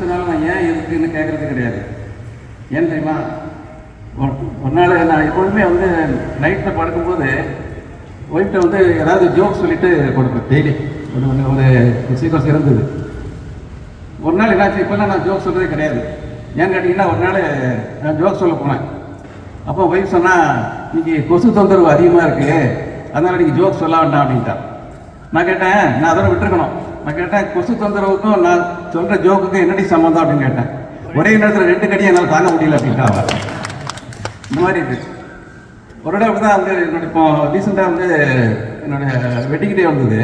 சொன்னாலும் நான் ஏன் எதுக்குன்னு கேட்குறது கிடையாது. ஏன் தெரியுமா? ஒரு- நாள் நான் எப்பொழுதுமே வந்து நைட்டில் படுக்கும்போது ஒய்ஃப்ட்ட வந்து ஏதாவது ஜோக் சொல்லிட்டு கொடுப்பேன் டெய்லி ஒரு ஒன்று ஒரு சீக்கிரம் இருந்தது ஒரு நாள் என்னாச்சு? இப்போல்லாம் நான் ஜோக் சொல்கிறதே கிடையாது. ஏன்னு கேட்டிங்கன்னா ஒரு நாள் நான் ஜோக் சொல்ல போனேன். அப்போ ஒய்ஃப் சொன்னால் இன்னைக்கு கொசு தொந்தரவு அதிகமாக இருக்குது அதனால் நீங்கள் ஜோக் சொல்ல வேண்டாம் அப்படின்ட்டான் நான் கேட்டேன் நான் அதோட விட்டுருக்கணும். நான் கேட்டேன் கொசு தொந்தரவுக்கும் நான் சொல்கிற ஜோக்குக்கும் என்னடி சம்மந்தம் அப்படின்னு கேட்டேன். ஒரே நேரத்தில் ரெண்டு கடியை என்னால் தாங்க முடியல அப்படின்ட்டா அவ. இந்த மாதிரி இருக்கு ஒரு இடம் தான் வந்து என்னோட இப்போ ரீசெண்டாக வந்து என்னோட வெட்டிங் டே வந்தது.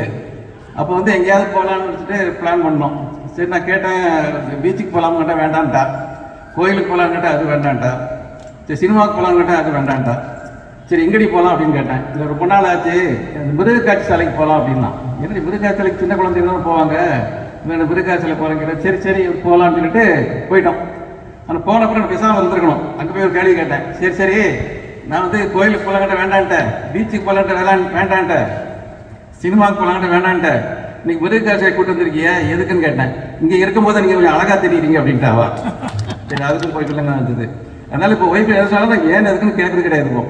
அப்போ வந்து எங்கேயாவது போகலான்னு வச்சுட்டு பிளான் பண்ணோம். சரி நான் கேட்டேன் பீச்சுக்கு போகலாம்னு கேட்டால் வேண்டான்ட்டா கோயிலுக்கு போகலான்னு கேட்டால் அது வேண்டான்ட்டா சரி சினிமாவுக்கு போகலான்னு கேட்டால் அது வேண்டான்ட்டா சரி எங்கடி போகலாம் அப்படின்னு கேட்டேன். இல்லை ரொம்ப நாள் ஆச்சு. அந்த மிருகக்காட்சி சாலைக்கு போகலாம் அப்படின்னா. என்னடி மிருகக்காட்சி சாலைக்கு சின்ன குழந்தைங்க தான் போவாங்க? இந்த மிருகக்காட்சி சாலை போகிறேன் சரி சரி போகலான்னு சொல்லிட்டு போயிட்டோம். ஆனால் போன அப்புறம் நான் பேசாமல் இருந்திருக்கணும். அங்கே போய் ஒரு கேள்வி கேட்டேன். சரி சரி நான் வந்து கோயிலுக்கு போகலான்ட்ட வேண்டான்ட்டேன் பீச்சுக்கு போகலான்ட்ட வேளாண் வேண்டான்ட்டேன் சினிமாவுக்கு போகலான்ட்ட வேண்டான்ட்டேன் இன்னைக்கு மிருகக்காட்சியை கூட்டு வந்திருக்கிய எதுக்குன்னு கேட்டேன். இங்கே இருக்கும்போது நீங்கள் கொஞ்சம் அழகாக தெரியுறீங்க அப்படின்ட்டாவா. சரி அதுக்கும் போய்க்கலங்க இருந்தது அதனால் இப்போ ஒய்ஃபை எதாலும் நான் ஏன் எதுக்குன்னு கேட்குறது கிடையாது இப்போ.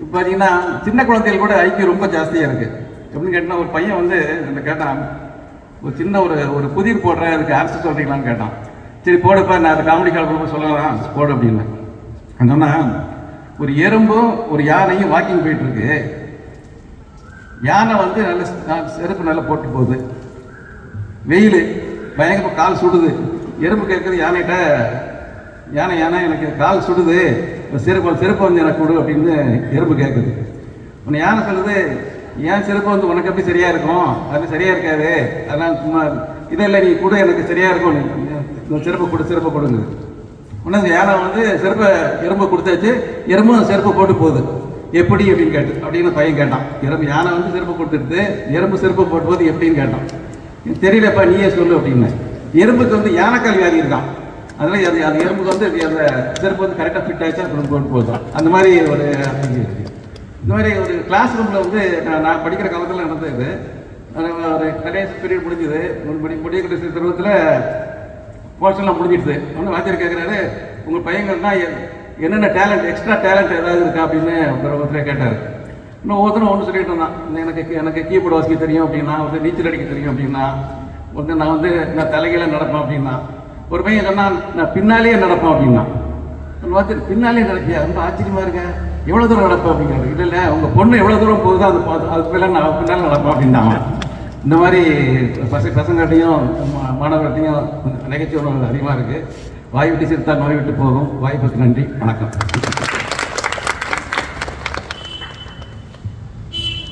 இப்போ பார்த்தீங்கன்னா சின்ன குழந்தைகள் கூட ஐக்கியம் ரொம்ப ஜாஸ்தியாக இருக்குது எப்படின்னு கேட்டால் ஒரு பையன் வந்து என்ன கேட்டான்? ஒரு சின்ன ஒரு ஒரு புதிர் போடுறேன் அதுக்கு ஆன்சர் சொல்கிறீங்களான்னு கேட்டான். சரி போடுப்பா நான் அது காமெடி காலத்தில் சொல்லலாம். போடு அப்படின்னு. நான் சொன்னேன் ஒரு எறும்பும் ஒரு யானையும் வாக்கிங் போயிட்டுருக்கு. யானை வந்து நல்ல செருப்பு நல்லா போட்டு போகுது. வெயில் பயங்கரமாக கால் சுடுது. எறும்பு கேட்குறது யானைகிட்ட யானை யானை எனக்கு கால் சுடுது. சிறப்பு சிறப்பு வந்து எனக்கு கொடு அப்படின்னு எறும்பு கேட்குது உன்னை யானை சொல்லுது ஏன் சிறப்பு வந்து உனக்கு எப்படி சரியாக இருக்கும்? அது சரியாக இருக்காது. அதெல்லாம் சும்மா இதெல்லாம் நீ கொடு எனக்கு சரியாக இருக்கும். நீ இந்த கொடு சிறப்பு கொடுங்க உடனே யானை வந்து சிறப்பை எறும்பை கொடுத்தாச்சு. எறும்பும் சிறப்பு போட்டு போகுது. எப்படி? அப்படின்னு கேட்டு அப்படின்னு பையன் கேட்டான். எறும்பு யானை வந்து சிறப்பு கொடுத்துட்டு எறும்பு சிறப்பு போட்டு போகுது எப்படின்னு கேட்டான். தெரியலப்பா நீயே சொல்லு அப்படின்னு எறும்புக்கு வந்து யானைக்கால் வியாதி இருக்கான் அதனால அது அது எறும்புக்கு வந்து அந்த செருப்பு வந்து கரெக்டாக ஃபிட் ஆகிடுச்சா அப்புறம் போட்டு போதும் அந்த மாதிரி ஒரு இது இந்த மாதிரி ஒரு கிளாஸ் ரூமில் வந்து நான் நான் படிக்கிற காலத்தில் நடந்தது இது. ஒரு கடைசி பீரியட் முடிஞ்சது. ஒரு மணி முடிய கடைசி தருவத்தில் போர்ஷன்லாம் முடிஞ்சிடுது. ஒன்று வாத்தியார் கேட்குறாரு உங்கள் பையங்கன்னா எ- என்னென்ன டேலண்ட் எக்ஸ்ட்ரா டேலண்ட் ஏதாவது இருக்கா? அப்படின்னு ஒருத்தர் கேட்டார். இன்னும் ஒவ்வொருத்தரும் ஒன்று சொல்லிட்டு இருந்தான். இந்த எனக்கு எனக்கு கீபோர்டு வாசிக்க தெரியும் அப்படின்னா வந்து நீச்சல் அடிக்க தெரியும் அப்படின்னா ஒருத்தர் நான் வந்து நான் தலைகீழ நடப்பேன் அப்படின்னா ஒரு பையன் சொன்னான் நான் பின்னாலேயே நடப்பேன் அப்படின்னா பார்த்துட்டு பின்னாலே நடக்கியா ரொம்ப ஆச்சரியமா இருக்க. எவ்வளோ தூரம் நடப்பேன் அப்படிங்கிறாரு இல்லை இல்லை உங்கள் பொண்ணு எவ்வளோ தூரம் போகுதோ அது பார்த்து அதுக்கு மேலே நான் பின்னால் நடப்போம் அப்படின்னாங்க இந்த மாதிரி பச பசங்கள்கிட்டையும் மா- மாணவர்கள்ட்டையும் நிகழ்ச்சி உணர்வு அதிகமாக இருக்குது வாய் விட்டு சிறுத்தா நோய் விட்டு போகும். வாய்ப்புக்கு நன்றி. வணக்கம்.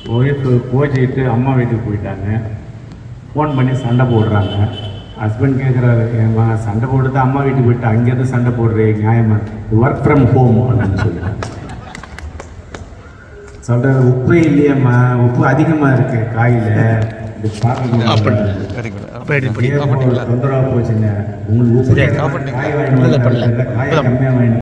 ஒய்ஃபு கோச்சிக்கிட்டு அம்மா வீட்டுக்கு போயிட்டாங்க. ஃபோன் பண்ணி சண்டை போடுறாங்க. ஹஸ்பண்ட் கேட்குறாரு ஏம்மா சண்டை போடுறது அம்மா வீட்டுக்கு போயிட்டு அங்கேருந்து சண்டை போடுறே நியாயமா? ஒர்க் ஃப்ரம் ஹோம் அப்படின்னு சொல்லிட்டாங்க சொல்கிறாரு உப்பே இல்லையம்மா உப்பு அதிகமாக இருக்கு காயில். இது பார்க்க தொந்தரவாக போச்சுங்க. உங்களுக்கு உப்பு? காய் வாங்கி. காய் கம்மியாக வாங்கி